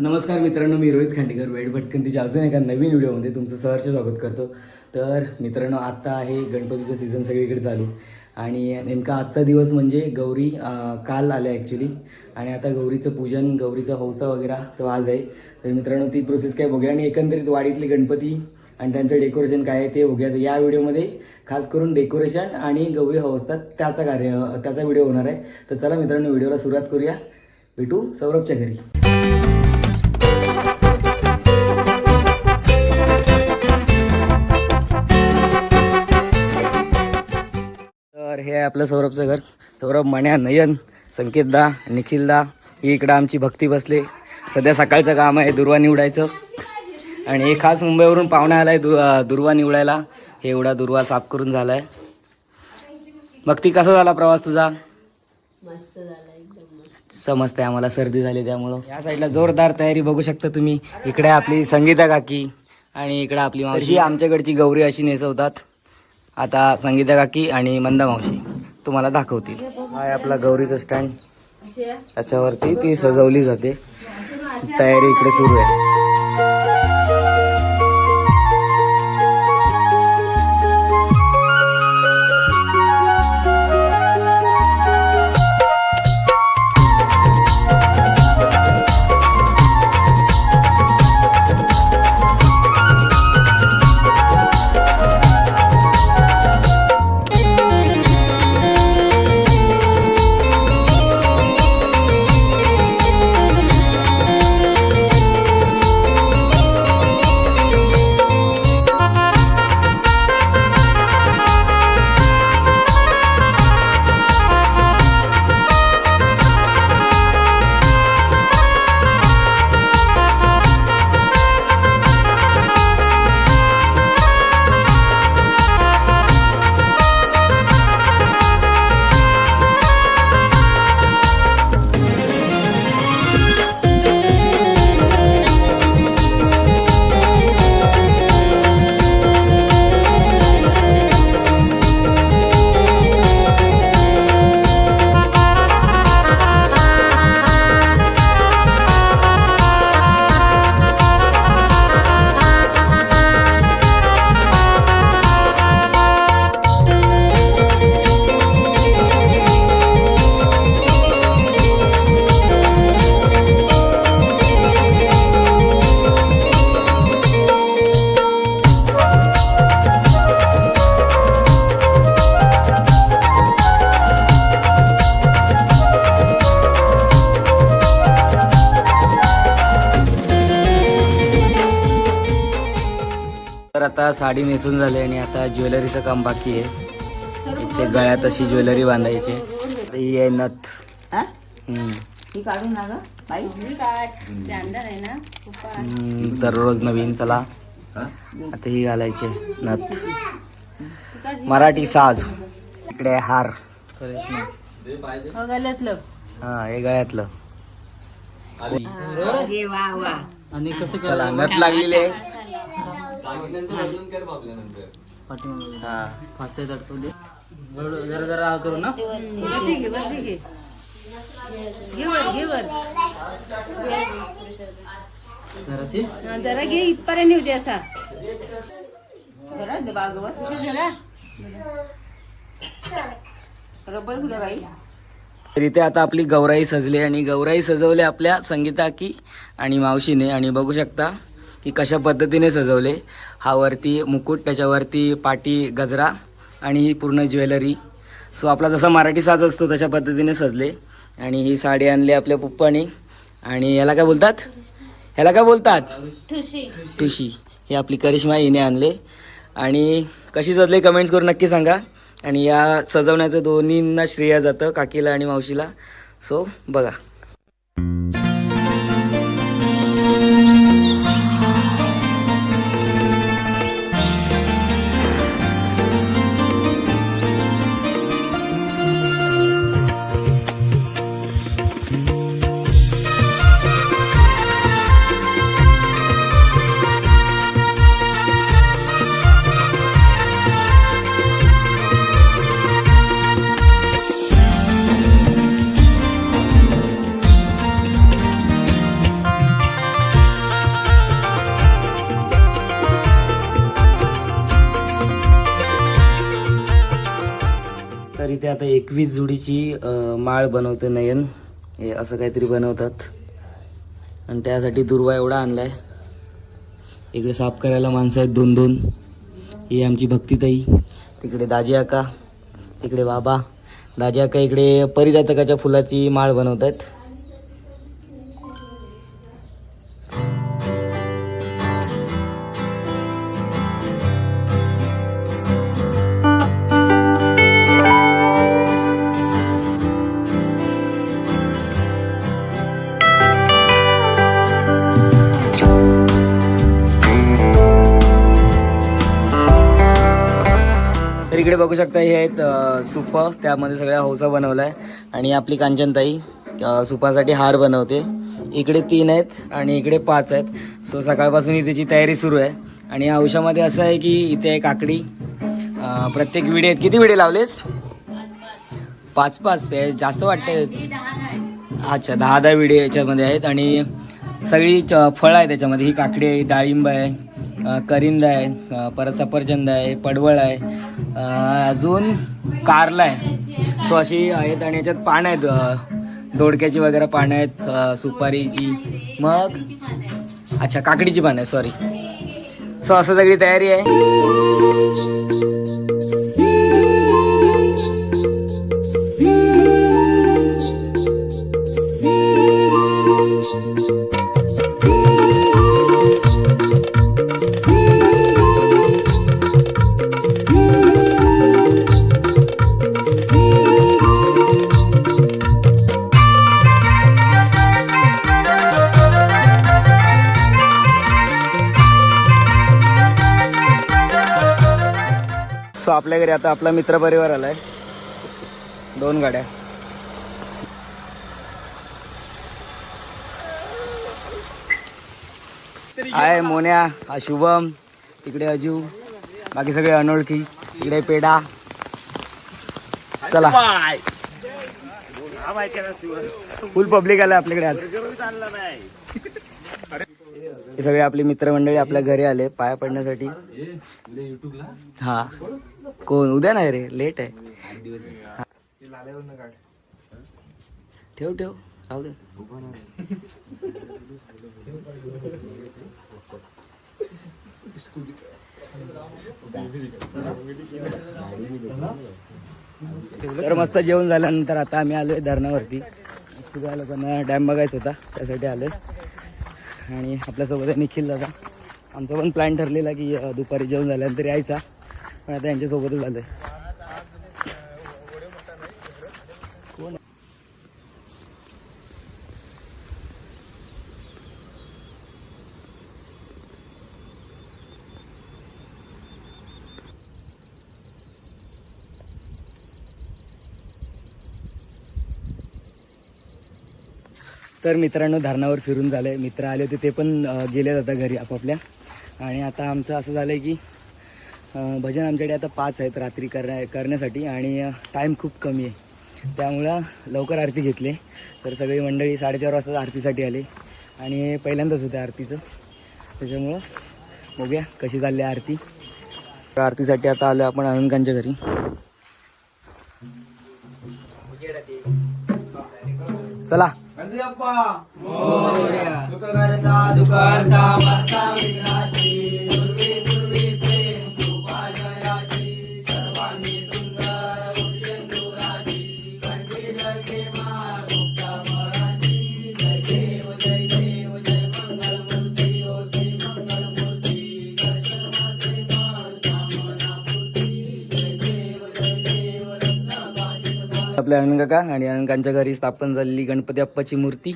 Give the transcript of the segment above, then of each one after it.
तर नमस्कार मित्रांनो मी रोहित खांडेकर वेळ भटकंतीच्या अजून एका नवीन व्हिडिओमध्ये तुमचं सहर्ष स्वागत करतो. तर मित्रांनो आत्ता आहे गणपतीचं सीझन सगळीकडे चालू. आणि नेमका आजचा दिवस म्हणजे गौरी काल आल्या ॲक्च्युली आणि आता गौरीचं पूजन गौरीचा हौसा वगैरे तो आज आहे. तर मित्रांनो ती प्रोसेस काय बघूया. आणि एकंदरीत वाडीतले गणपती आणि त्यांचं डेकोरेशन काय आहे ते बघूया तर या व्हिडिओमध्ये खास करून डेकोरेशन आणि गौरी हौसतात त्याचा कार्य त्याचा व्हिडिओ होणार आहे. तर चला मित्रांनो व्हिडिओला सुरुवात करूया. भेटू सौरभच्या घरी. आपलं सौरभचं घर. सौरभ मण्या नयन संकेतदा निखिलदा ही इकडं आमची भक्ती बसले. सध्या सकाळचं काम आहे दुर्वा निवडायचं. आणि हे खास मुंबईवरून पाहुणा आला आहे दु दुर्वा निवडायला. हे एवढा दुर्वा साफ करून झाला आहे भक्ती कसा झाला प्रवास तुझा? मस्त झाला एकदम मस्त. समजते आम्हाला सर्दी झाली त्यामुळं. या साईडला जोरदार तयारी बघू शकता तुम्ही. इकडे आपली संगीता काकी आणि इकडे आपली मावशी. आमच्याकडची गौरी अशी नेसवतात. आता संगीता काकी आणि मंदा मावशी. तुम्हाला दाखवतील. हा आहे आपला गौरीचं स्टँड त्याच्यावरती ती सजवली जाते. तयारी इकडे सुरू आहे. आता साडी नेसून झाली आणि आता ज्वेलरीचं काम बाकी आहे. इथे गळ्यात अशी ज्वेलरी बांधायची ही आहे नथ. हा. ही काढून ना बाई. ते दररोज नवीन चला. आता ही घालायची नथ. मराठी साज. इकडे हार. हो हा हे गळ्यातलं. आणि कसं चला नथ लागलेली आहे. हा फासे जरा जरा करू ना बसी घे बसी घे घे वर घे वर हा, जरा घे इथपर्यंत येऊ दे असा. जरा दे बागवर. जरा. रबर कुठे बाई? तर इथे आता आपली गौराई सजली आणि गौराई सजवले आपल्या संगीता की आणि मावशीने. आणि बघू शकता की कशा पद्धतीने सजवले. हा वरती मुकुट त्याच्यावरती पाटी गजरा आणि ही पूर्ण ज्वेलरी. सो आपला जसा मराठी साज असतो तशा पद्धतीने सजले. आणि ही साडी आणली आपल्या पप्पानी. आणि याला काय बोलतात? ह्याला काय बोलतात? ठुशी. ही आपली करिश्मा हिने आणले. आणि कशी सजले कमेंट्स करून नक्की सांगा. आणि या सजवण्याचं दोन्हींना श्रेय जातं काकीला आणि मावशीला. सो बघा. एकवीस जोडीची माळ बनवते नयन. हे असं काहीतरी बनवतात. आणि त्यासाठी दुर्वा एवढा आणलाय. इकडे साफ करायला माणसं आहेत दोन दोन ही आमची भक्तीताई. तिकडे दाजी आका तिकडे बाबा. दाजी आका इकडे परिजातकाच्या फुलाची माळ बनवत आहेत इकडे बघू शकता हे आहेत अ, सुप. त्यामध्ये सगळ्या हौसा बनवला आहे आणि आपली कांचनताई सुपासाठी हार बनवते. इकडे तीन आहेत आणि इकडे पाच आहेत. सो सकाळपासून ही त्याची तयारी सुरू आहे. आणि या हौशामध्ये असं आहे की इथे आहे काकडी प्रत्येक विडे किती विडे लावलेस? पाच पाच हे जास्त वाटते अच्छा दहा दहा विडे याच्यामध्ये आहेत. आणि सगळी च फळं आहे त्याच्यामध्ये. ही काकडी आहे डाळिंब आहे. करिंद आहे परत सफरचंद आहे पडवळ आहे अजून कारला आहे. सो अशी आहेत आणि याच्यात पानं आहेत दोडक्याची वगैरे पानं आहेत सुपारीची. मग? अच्छा काकडीची पानं आहे सॉरी सो असं सगळी तयारी आहे. आपल्या घरी आता आपला मित्र परिवार आलाय. दोन गाड्या. हाय मोन्या हा शुभम तिकडे अजू बाकी सगळे अनोळखी इकडे पेडा चला. फुल पब्लिक आलं आपल्याकडे आज. हे सगळे आपले मित्रमंडळी आपल्या घरी आले पाया पडण्यासाठी. हा. कोण? उद्या नाही रे लेट आहे. ठेव ठेव. राहू दे. तर मस्त जेवण झाल्यानंतर आता आम्ही आलोय धरणावरती. लोकांना डॅम बघायचा होता त्यासाठी आलोय. आणि आपल्यासोबत आहे निखिल दादा. आमचा पण प्लॅन ठरलेला की दुपारी जेवण झाल्यानंतर यायचा. पण आता यांच्यासोबतच झालं आहे तर मित्रांनो धरणावर फिरून झालंय मित्र आले होते ते पण गेले आता घरी आपापल्या. आणि आता आमचं असं झालं आहे की भजन आमच्याकडे आता पाच आहेत रात्री करण्या करण्यासाठी आणि टाईम खूप कमी आहे. त्यामुळं लवकर आरती घेतली. तर सगळी मंडळी साडेचार वाजता आरतीसाठी आली. आणि पहिल्यांदाच होत्या आरतीचं. त्याच्यामुळं बघूया कशी चालली आहे आरती. तर आरतीसाठी आता आलो आपण अनंकांच्या घरी. चला. కందియప్ప మోరియా. విఘ్న आपल्या अनंत आणि अनंतांच्या घरी स्थापन झालेली गणपती अप्पाची मूर्ती.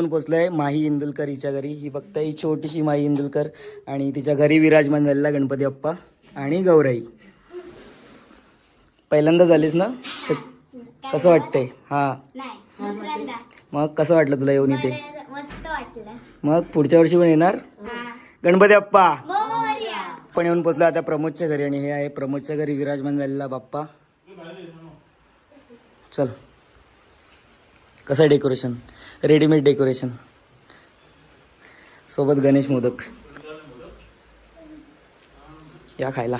येऊन पोचलोय. माही इंदुलकर हिच्या घरी. ही फक्त ही छोटीशी माही इंदुलकर आणि तिच्या घरी विराजमान झालेला गणपती बाप्पा आणि गौराई. पहिल्यांदा झालीस ना? तर कसं वाटतंय? हा. मग कसं वाटलं तुला येऊन इथे? मग पुढच्या वर्षी पण येणार? गणपती बाप्पा. पण येऊन पोचलो आता प्रमोदच्या घरी आणि हे आहे प्रमोदच्या घरी विराजमान झालेला बाप्पा. चल. कसं आहे डेकोरेशन? Readymade decoration. सोबत गणेश मोदक. या खायला.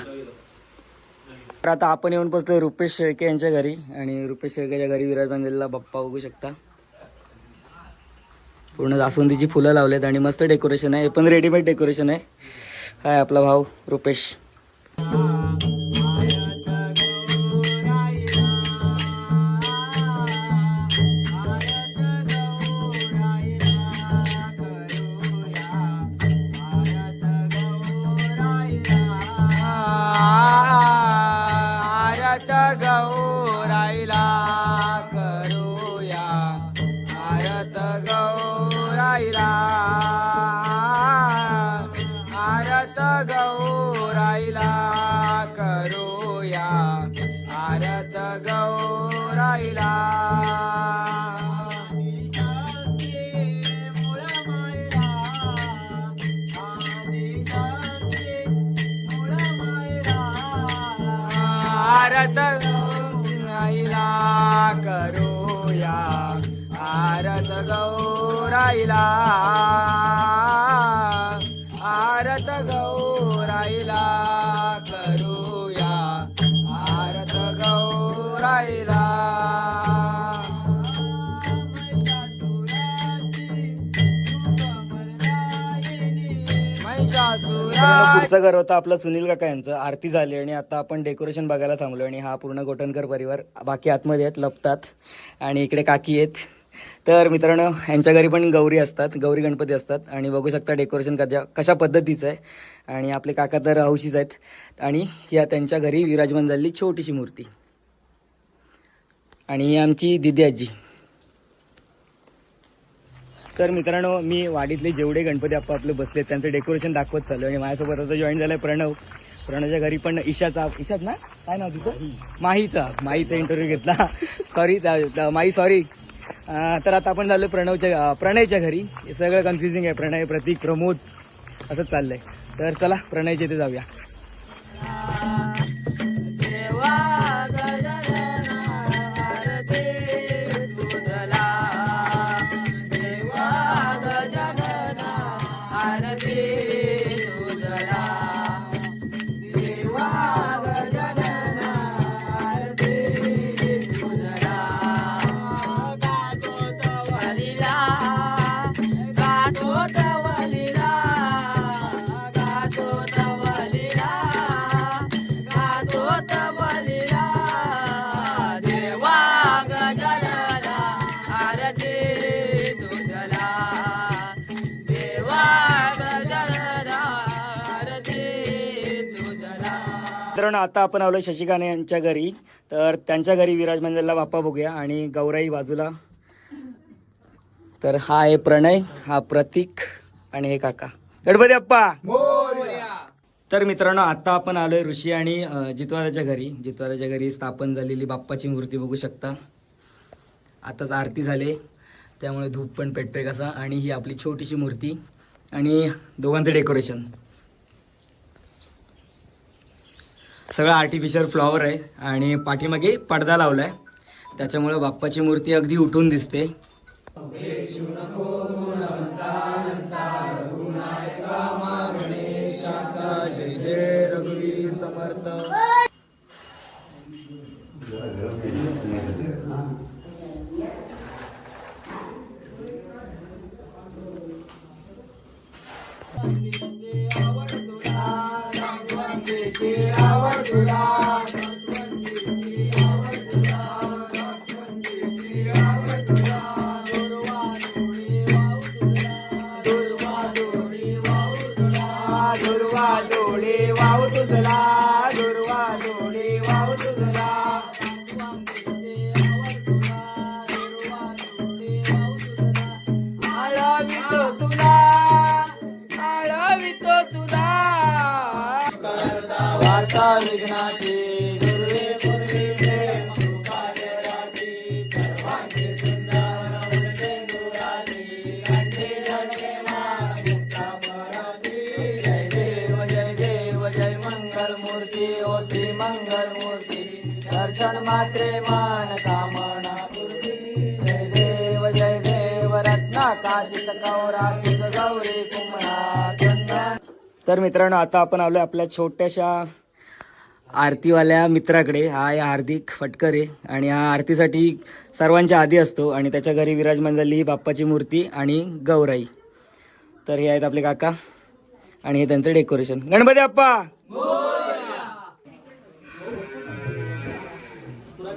तर आता आपण येऊन पोचलो रुपेश शेळके यांच्या घरी आणि रुपेश शेळकेच्या घरी विराजमान बांधलेला बाप्पा बघू शकता. पूर्ण जास्वंदीची फुलं लावलेत आणि मस्त डेकोरेशन आहे. हे पण रेडीमेड डेकोरेशन आहे. हाय आपला भाऊ रुपेश. गौराईला करूया. भारत गौराईला. करूया. आरत गौराईला. पुढचं घर होतं आपलं सुनील काका यांचं. आरती झाली आणि आता आपण डेकोरेशन बघायला थांबलो आणि हा पूर्ण गोटणकर परिवार बाकी आतमध्ये आहेत लपतात आणि इकडे काकी आहेत. तर मित्रांनो यांच्या घरी पण गौरी असतात गौरी गणपती असतात आणि बघू शकता डेकोरेशन कशा कशा पद्धतीचं आहे. आणि आपले काका तर हौशीच आहेत. आणि या त्यांच्या घरी विराजमान झालेली छोटीशी मूर्ती. आणि ही आमची दिदी आजी. तर मित्रांनो मी वाडीतले जेवढे गणपती आप्पा आपले बसले त्यांचं डेकोरेशन दाखवत चाललो आणि माझ्यासोबत आता जॉईन झालाय प्रणव. प्रणवच्या घरी पण ईशाचा ईशाच ना? काय नाव तिथं माहीचा. माहीचा इंटरव्ह्यू घेतला. सॉरी माही सॉरी तर आता आपण झालो प्रणवच्या प्रणयच्या घरी. हे सगळं कन्फ्युजिंग आहे. प्रणय प्रतीक प्रमोद असंच चाललंय. तर चला प्रणयच्या इथे जाऊया. मित्रांनो आता आपण आलो शशिकाने यांच्या घरी. तर त्यांच्या घरी विराजमान झालेला बाप्पा बघूया. आणि गौराई बाजूला. तर हा आहे प्रणय हा प्रतीक आणि हे काका. गणपती अप्पा तर मित्रांनो आता आपण आलोय ऋषी आणि जितवाराच्या घरी. जितवाराच्या घरी स्थापन झालेली बाप्पाची मूर्ती बघू शकता. आताच आरती झाले. त्यामुळे धूप पण पेटतोय कसा. आणि ही आपली छोटीशी मूर्ती. आणि दोघांचं डेकोरेशन सगळं आर्टिफिशियल फ्लॉवर आहे आणि पाठीमागे पडदा लावलाय. त्याच्यामुळे बाप्पाची मूर्ती अगदी उठून दिसते. जय जय रघुवीर समर्थ. डोळे वाव तुझला दुर्वा डोळे वाव तुझला. आळवितो तुला आळवितो तुला. करता वार्ता विघ्नात क्षण मात्रे मान कामना पूर्ती जय देव जय देव रत्ना काजित कौरा तुझ गौरी कुमळा तर मित्रांनो आता आपण आलो आपल्या छोट्याशा आरतीवाल्या मित्राकडे. हा या हार्दिक फटकरे आणि हा आरतीसाठी सर्वांच्या आधी असतो आणि त्याच्या घरी विराजमान झाली बाप्पाची मूर्ती आणि गौराई. तर हे आहेत आपले काका आणि हे त्यांचं डेकोरेशन. गणपती बाप्पा!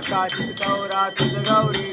काचित गौरा तुझ गौरी